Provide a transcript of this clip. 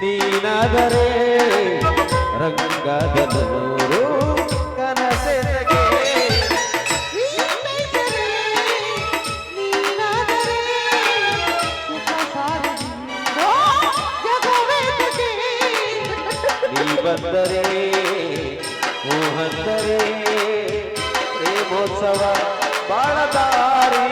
ನೀನಾದರೆ ರಂಗದ ನೂರು ಕನಸೆನಗೆ ನೀ ಬಂದರೆ ಮೋಹಂದರೆ ಪ್ರೇಮೋತ್ಸವ ಬಾಳದಾರಿ.